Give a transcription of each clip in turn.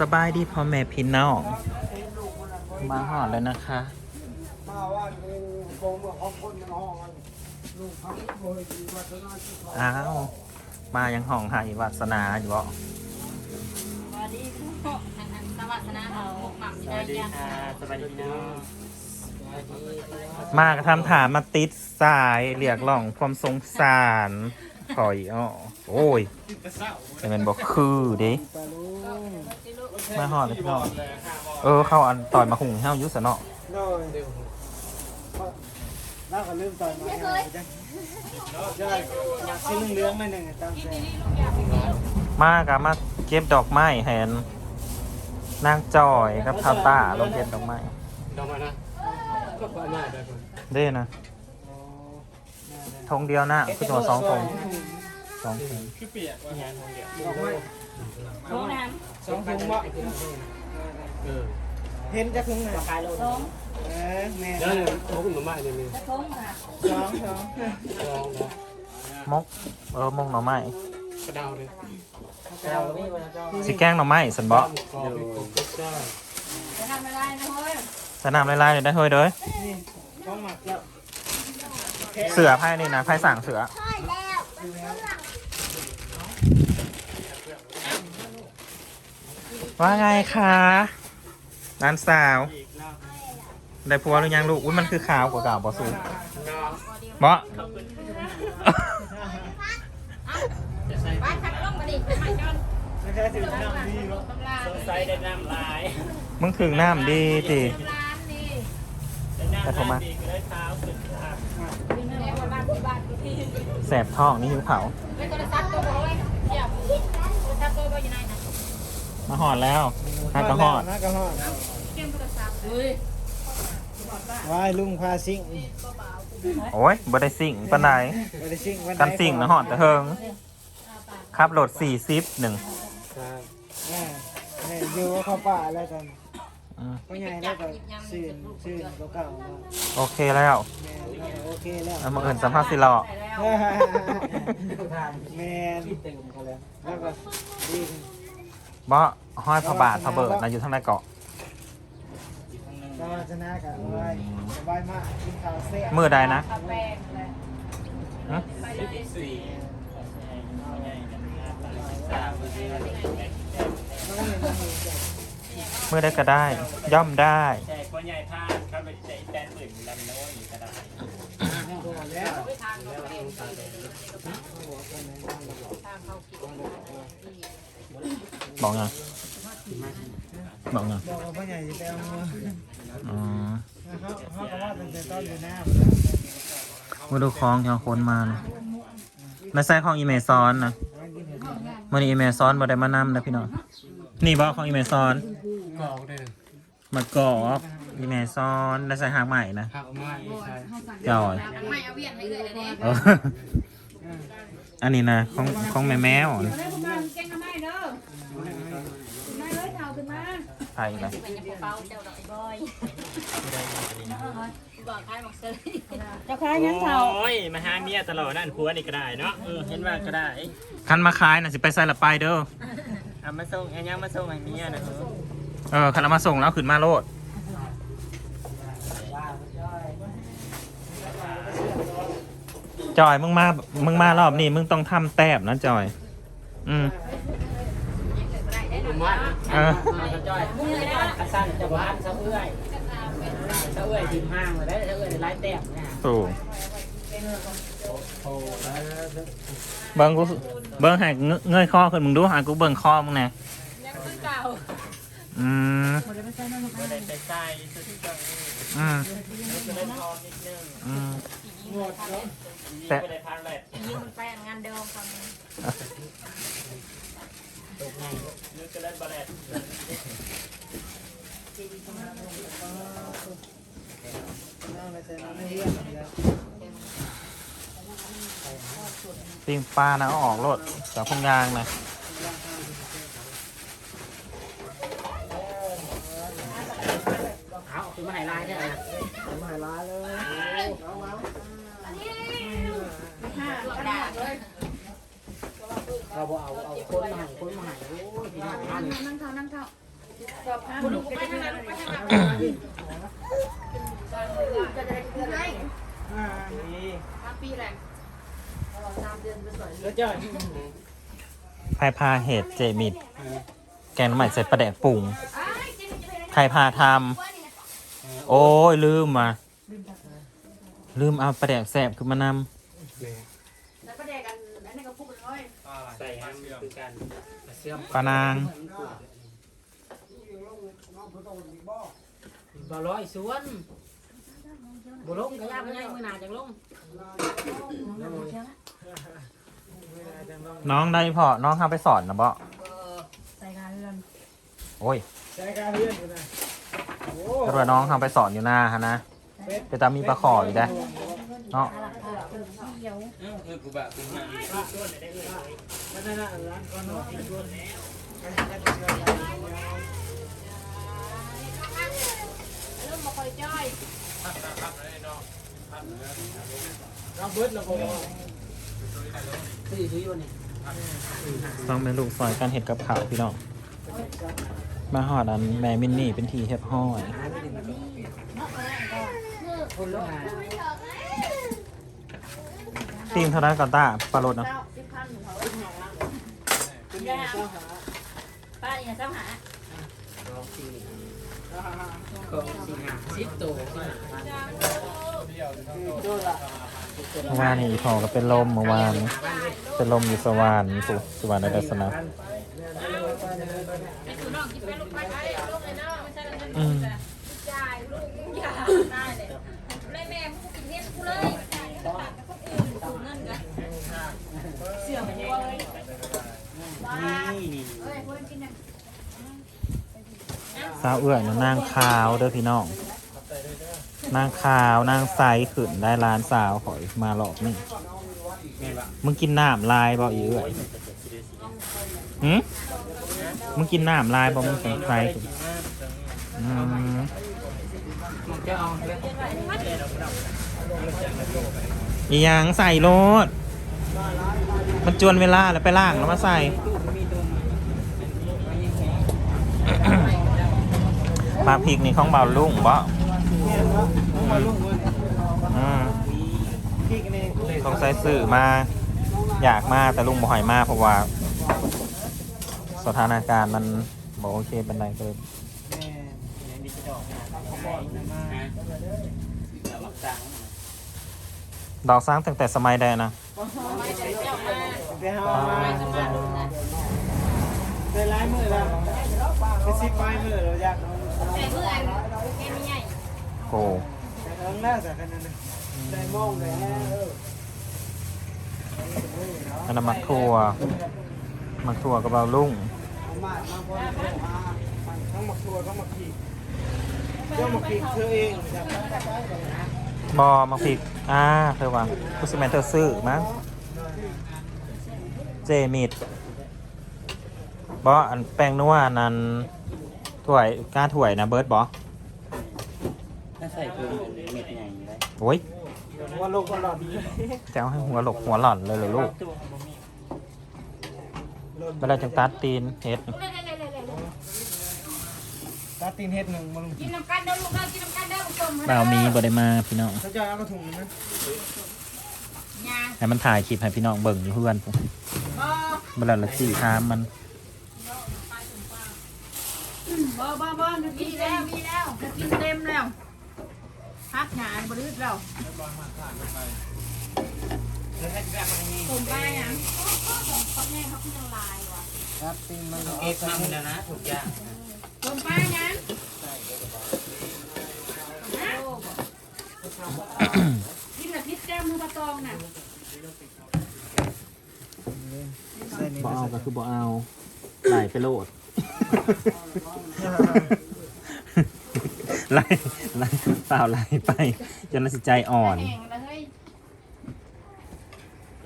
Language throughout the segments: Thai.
สบายดีพ่อแม่พี่น้องมาหอดเลยนะคะมาว่าเองโกงกับของคนในห้องกันลูกเขาโดยดีวัฒนาที่เขาอ้าวมายังห้องหายวัสนาอยู่บ่สวัสดีพ่อทางอันสวัสดีนะเอาหม่ำอยู่ได้ยังสวัสดีพี่น้องมากระทำถามมาติดสายเรียกร้องความสงสารถอยอ้อ โอ้ยแต่มันบอกคือเดิมาหอดเลยพี่น้องเออเข้าอันต่อยมาหุงเฮ้าอยุสเนาะโดยแล้วก็ลืมตอนมาเนี่จ้ะใช่อยากซื้อเลื้องๆมาหนึ่งตามใจมากะมาเก็บดอกไม้แหนนางจอยกับทาต้าลงเก็บดอกไม้ต่อมานะก็ประมาณได้นเด้นะโอ้น่าได้ธงเดียวนะคือตัวสองธง สองธงคือเปียกว่างานของเดียวดอกไม้โรงน้สองถุงบ่เออเห็นจะถุงไหนสองเออแม่เดี๋ยวเนี่ยเขาคุณมาเนี่ยมีกระทงค่ะสองสองลองมกเออมกหน่อไม้กระดาวเลยเราไม่มาเจ้าสิแก้งหน่อไม้สันบ่อไปกบก็ได้จะทำอะไรนะเฮ้ยสนามไลเลยได้เฮ้ยเด้ยนี่ต้อเสือไพ่นี่นะไพ่สั่งเสือ ว่าไงคะน้านสาว ได้ผัวหรือยังลูก อุ้ยมันคือขาวกว่าเก่าบอสูบอบ้านทักลงมาดิไม่จนไม่ใช่ถึงน้ำดีหรอกตำราใส่ได้น้ำลายมึงถึงน้ำดีดิร้านนี่แต่ผมมาดีก็ได้เท้าขึ้นขาเป็นแม่บ้านที่บ้านที่แสบท้องนี่หิวเขาวไม่โทรศัพท์ตัวโอ้ยเดี๋ยวโทรศัพท์ตัวก็อยู่ไหนนะมาหอดแล้วฮักกระหอดนักกระหอดเกมโทรศัพท์เฮ้ยวายลุงพาซิงโอ้ยบ่ได้สิ่งปันใดไปได้ซิงวันไหกันสิ่งนะหอดแต่เฮิงขับรถสี่สิบหนึ่งแม่แม่อยู่ว่าเข้าป่าแล้วกันอืมก็ใหญ่แล้วก็ซื่นซื่นเก่าๆมาโอเคแล้วแม่น่าจะโอเคแล้ว แล้วมาเอินสัมภาษณ์สิรอได้แล้วแม่แล้วก็ดี บ่ห้อยพระบาทพระเบิดนะอยู่ทางใดเกาะสวัสดีนะกับไว้สบายมากกินข้าวเสียมือใดนะกาแฟเลยฮะสี่มือได้ก็ได้ ย่อมได้แจกคนใหญ่ท่าเขาไปใจแดนอื่นลำโน้นก็ได้แล้วไปทานเขาเองทางเขากิน บอกไงบอกไงบอกว่าพ่อใหญ่จะเอามืออ๋อเขาเขาก็ว่าเป็นต้นอยู่หน้ามาดูคลองที่เอาคนมานะไม่ใช่ของอีเมซอนนะมันอีเมซอนบ่ได้มานำนะพี่น้องนี่บ่ของอีเมซอนกอกได้มากอกอีเมซอนได้ใส่หางใหม่นะหักไม้ใช่จอยไม่เอาเวียนให้เลยเลยเนี่ยเอออันนี้นะของของแม่แมว ใช่เลยเป็นยังเป้าเจ้าดอกบอยบอกใครบอกเซอร์เจ้าค้ายังเท่าโอ้ยมาหาเมียตลอดนั่นผัวนี่ก็ได้เนาะเออเห็นว่าก็ได้คันมาขายน่ะสิไปใส่ละไปเด้อเอามาส่งไอ้ยังมาส่งไอ้เมียนะเออคันเอามาส่งแล้วขึ้นมาโลดจอยมึงมามึงมารอบนี้มึงต้องทำแต้มนะจอย อืม ผมว่าเออจ้อยกระสั้นจะบ้านสะเอื้อยสะเอื้อยทิมห้างเลยได้สะเอื้อยไล่แต้มเนี่ยถูกโอ้เบิ้งกูเบิ้งให้เงเงยข้อขึ้นมึงดูหากูเบิ้งข้อมึงแน่ยังคือเก่าอืมไม่ได้ไปใส่สุดที่จังอืมจะได้พอนิดนึงอืมแต่ไม่ได้พันเลยยิงมันไปงานเดิมฟัง ตกไงนึกจะเล่นบอลเลตน้องไปใส่น้ำไม่เยี่ยมแล้วปิ้งปลานะเอาออกโลดจากพงยางนะเอาคือมาหายลายใช่ไหมมาหายร้ายเลยด่าเลยเราบอกเอาเอา คนมาหายคนมาหายโอ้ยพี่น้องนั่นนั่งเท่านั่งเท่าบุณลุกไปทางไหนลูกไปทางไหนอ่านี่มาปีแหละแล้วเจ้าใครพาเห็ดเจมิด แกงน้ำใหม่ใส่ปลาแดกปรุงใครพาทำโอ้ยลืมมา ลืมเอาปลาแดกแสบขึ้นมานแล้วก็แดกกันอันนี้ก็พูดเลย ใส่ฮันคือกันเสื่อมำปลานาง บ่ร้อยสวนบ่ลงก็ยากง่ายมือหนาจังลงน้องได้พอน้องเข้าไปสอนนะบ่ใส่กันเรื่องโอ้ยใช้การเรียนอยู่นะโอ้ก็ว่าน้องเข้าไปสอนอยู่หน้าฮะนะแต่ตามมีปลาขออยู่ได้อเนาะ นั่นน่ะร้านก็นอกชวนเริ่มมาคอยจ้อยเราเบิดแล้วก็ซื้อซื้ออยู่นี่ต้องเป็นลูกซอยการเห็ดกับข่าวพี่น้อง มาหอดอันแม่มินนี่เป็นทีเห็ดห้อยคนละ ตีมเท่านั้นก่อนต้าปลาโรดเนาะป้าสิบพันของเขาอีกหน่อยละป้าอย่าเจ้าหาสองสี่ก็สี่ห้าสิบตัวเมื่อวานนี่อีพอก็เป็นลมเมื่อวาน เป็นลมอยู่สวรรค์สุสวรรค์ในดัสนะ เป็นคุณน้องกินไปลูกไปไปลูกเลยเนาะไม่ใช่เงิน อืม จ่ายลูกอย่าได้เลยเลยแม่มึงกินเงินกูเลยจ่ายกับคนอื่นกูเงินกันเสื่อมหัวเลย นี่นี่ เอ้ยคนกินยัง สาวเอื้อยนะนางขาวเด้อพี่น้อง นางขาว นางใสขึ้นได้ร้านสาวขอยมาหลอกนี่มึงกินน้ำลายบ่อีเอื้อยหืมมึงกินน้ำลายบ่มึงสงสัยขึ้นอืมมันจะเอาเลยอีหยังใส่รถมันจวนเวลาแล้วไปล่างแล้วมาใส่ ปลาพริกนี่ของเบาลุงบ่มาลุงเงินอืมพี่กันเองสงสัยสื่อมา อยากมาแต่ลุงบ่ใหอยมาเพราะว่า สถานการณ์มันบอกโอเคเป็นไรก็เลยแม่ยังดิจิทัลนะเขาบอกนะมาแต่ว่าตังดอกสร้างตั้งแต่สมัยใดนะไปหามาได้หลายมื้อแล้วไปสิบปลายมื้อแล้วอยาก แต่เมื่อไอ้แกไม่ใหญ่โกแต่เอิ้งแล้วแต่กันนั่นได้มองเลยเอออันนั้นมักทั่วมักทั่วกับเบาลุ่งมาดมาพอมาทั้งมักตัวทั้งหมักขีดเจ้ามักขีดเธอเองจ้ะบอมักพริกอ่าเธอวางกุสแมนเธอซื้อมั้งเจมิดบออันแป้งนัวอันนั้น ถ้วยก้าถ้วยนะเบิร์ดบอถ้าใส่เพิ่มเม็ดใหญ่เลยโอ้ยว่าโลกมันหลอดจะเอาให้หัวหลกหัวหล่อนเลยเหรอลูกเวลาจังตัดตีนเฮ็ดตาตีนเฮ็ดหนึ่งมาลุงกินน้ำกันเด้อลูกเด้อกินน้ำกันเด้อลูกชมบ่าวมีบ่ได้มาพี่น้องเขาจะเอากระถุงนะยาให้มันถ่ายคลิปให้พี่น้องเบิ่งอยู่เพื่อนผมบ่เวลาละสี่ทามมัน บ่บ่บ่มีแล้วมีแล้วกินเต็มแล้วพักงานบริษัทเราผมไปยังเขาแน่เขาขึ้นลายว่ะครับตีนมันเอฟทำแล้วนะถูกอย่างผมไปยังกินแบบพิษแก้มมือมาตองน่ะใส่นี่บ่เอาก็คือบ่เอาไหลไปโลด ไล่ไล่เปล่าไล่ไป จนน่าสิใจอ่อนแห้งแล้วเฮ้ย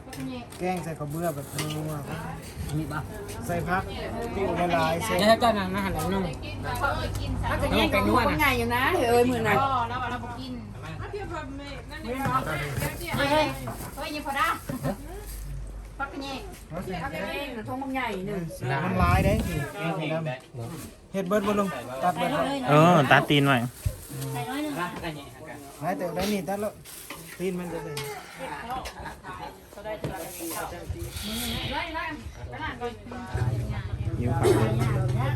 ก็เป็นยังแกงใส่ข้าวเบื่อแบบนัวมีป่ะใส่พักติ้วละลายใส่เดี๋ยวถ้าเจ้านั่งนะหันหลังนุ่งเขาเอ้ยกินสามถ้าจะแย่งกันนวดนะอยู่นะเอ้ยมือน่ะก็แล้วเราบอกกินไม่เนาะเฮ้ยเฮ้ยยังพอได้ พักกระแยงพักกระแยงน่ะทงบางใหญ่หนึ่งมันร้ายได้สิเฮ็ดเบิร์ดบนลงตัดเบิร์ดเออตัดตีนหน่อยไม่แตะได้นี่ตัดแล้วตีนมันจะเป็นยิ้มครับ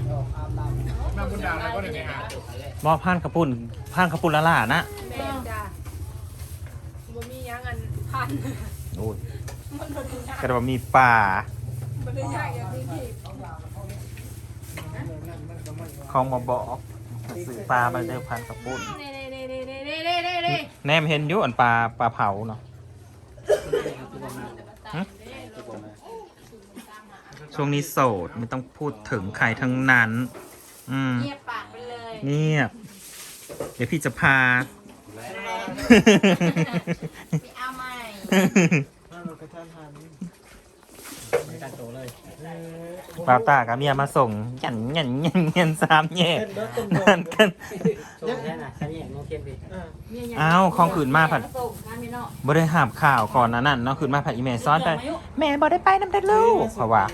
มาบุญดาวแล้วก็ได้ไหมฮะมอบผ่านกระปุ่นผ่านกระปุ่นละล่านะโอ้ย มันบ่ได้ยากกระบอกมีป่าบ่ได้ยากอย่างที่ที่ของบ่บอกซื้อปลามาเดิมพันกระปุ่นเน่เน่เน่เน่เน่เน่เน่เน่แนมเห็นอยู่อันปลาปลาเผาเนาะหึช่วงนี้โสดไม่ต้องพูดถึงใครทั้งนั้น อืมเงียบปากไปเลยเงียบเดี๋ยวพี่จะพาไปเอาใหม่ เอาเรากระทันหันในการโตเลยปลาตากับเมียมาส่งหยันหยันหยันหยันสามแยกเฮ็ดเบิดตรงนั่นกันโตแค่น่ะกันเนี่ยโนเทียนไปๆอ่าอ้าวของขืนมาผัดส่งงานไม่นอกบ่ได้หาบข่าวก่อนนะนั่นเนาะขืนมาผัดอีเมลซ้อนไป แม่บ่ได้ไปน้ำเด็ดลูกเพราะว่า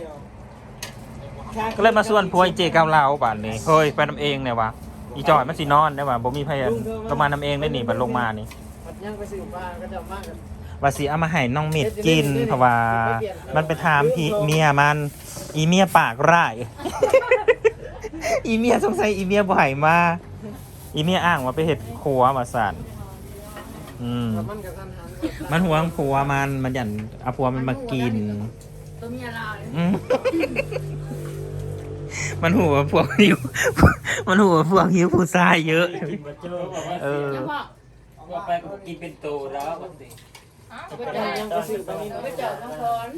ก็เลยมาส่วนพวยเจเกาเหลาบ้านนี้เฮ้ยไปน้ำเองเนี่ยวะอีจอยมันสินอนได้ว่าบ่มีพยานต้องมาน้ำเองได้นี่บัดลงมานี่ปัดยังไปซื้อปลาก็จะมากกัน ว่าสิเอามาให้น้องเม็ดกิน เพราะว่า มันไปถามพี่เมียมันอีเมียปากร้าย อีเมียสงสัยอีเมียบ่ให้มาอีเมียอ้างว่าไปเฮ็ดครัวมาสั่นอืมแล้วมันกระทันหันมันหวงผัวมันมันหยันเอาผัวมันมากิน ตัวเมียเราอืมมันหัวพวกหิวมันหัวพวกหิวผู้ชายเยอะ กินมาเจอบอกว่าเออ แล้วพ่อ ว่าไปกินเป็นโตแล้วปกติ ยังยังไปซื้อปลานิลไปจอน้องพร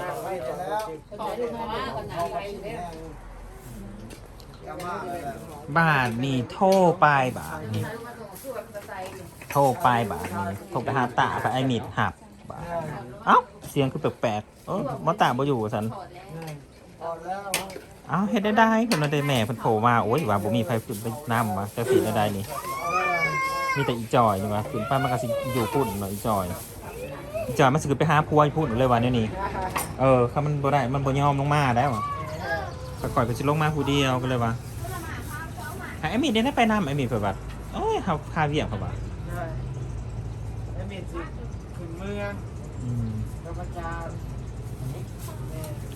นั่งไว้แล้วขอดูมาว่าก่อนนไปอยู่เนี่ยบาทนี่โทรไปบาทนี่โทรไปบาทนี่โทรไปหาตาไปไอมิดหับบาทเอ้าเสียงคือแปลกๆเออมอตาบ่อยู่สันเอ้าเฮ็ดได้ได้คนนั้นได้แม่เพิ่นโทรมาโอ้ยว่าบ่มีไผขึ้นไปนำมาแต่ผิดได้นี่ มีแต่อีจอยนี่ว่าขึ้นไปมันก็สิอยู่พุ่นเนาะอีจอยอีจอยมันสิขึ้นไปหาผัวอีพุ่นเลยว่าแนวนี้เออถ้ามันบ่ได้มันบ่ยอมลงมาแล้วอะก็ก่อยไปสิลงมาผู้เดียวก็เลยว่าหาไอ้มีดได้ไปนำไอ้มีดเพิ่นว่าโอ้ยเฮาคาเวียงเพิ่นว่าได้แล้วมีสิขึ้นเมืองอืมธรรมจารย์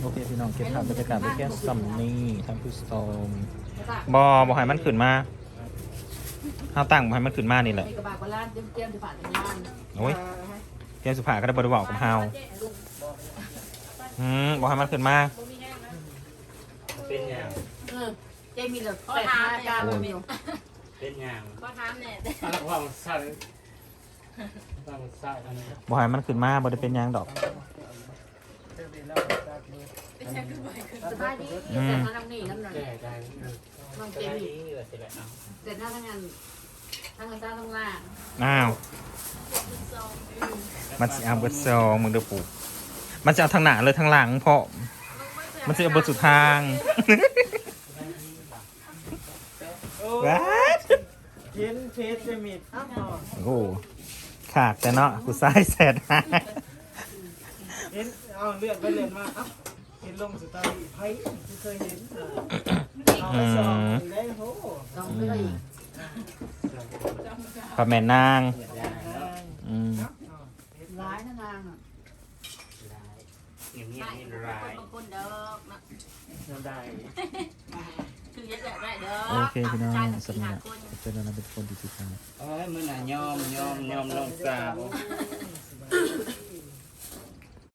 โอเคพี่น้องเก็บภาพบรรยากาศไว้แค่ซัมนี่ท่านผู้ชมบ่บ่ให้มันขึ้นมา เฮาตั้งบ่ให้มันขึ้นมานี่แหละมีกระบะกระลานเตรียมเตรียมจะผ่านงานโอ้ยเตรียมสุภาก็ได้บ่ได้เว้ากับเฮาอืมบ่ให้มันขึ้นมาเป็นอย่างเออเจมีแบบแปดห้าจามิวเป็นอย่างก็ทำเนี่ยอะไรวางสั่นวางสั่นอันนี้บ่ให้มันขึ้นมาบ่ได้เป็นยังดอกแล้วตัดมือสบายดีแต่ทางนี้นั่นน่ะแก้ได้น้อกแหละเอาแต่ถ้าทางงาน ทางกระซ่าทางล่างอ้าวมันสิเอาเบิดซองมึงเด้อปู่มันจะเอาทางหน้าเลยทางหลังเพราะมันจะเอาเบิดสุดทางโอ้ว้าดเห็นเฟซจะมีอ้าวโอ้ขาดแต่เนาะกูซ้ายแสดหาเห็นเอาเลื่อนไปเลื่อนมาเอ้าเห็นลงสตอรี่ไพ่ที่เคยเห็นเอาไปสองได้โหต้องไปเลยพ ระแม่นางอืมร้ายนะนางอะเงียบเงียบนี่ร้ายบางคนเด้อน้ำได้คือยัดได้เด้อโอเคพี่น้องสำหรับเจอกันเป็นคนที่ติดตามเอ้ยมันน่ะยอมยอมยอมลงสาว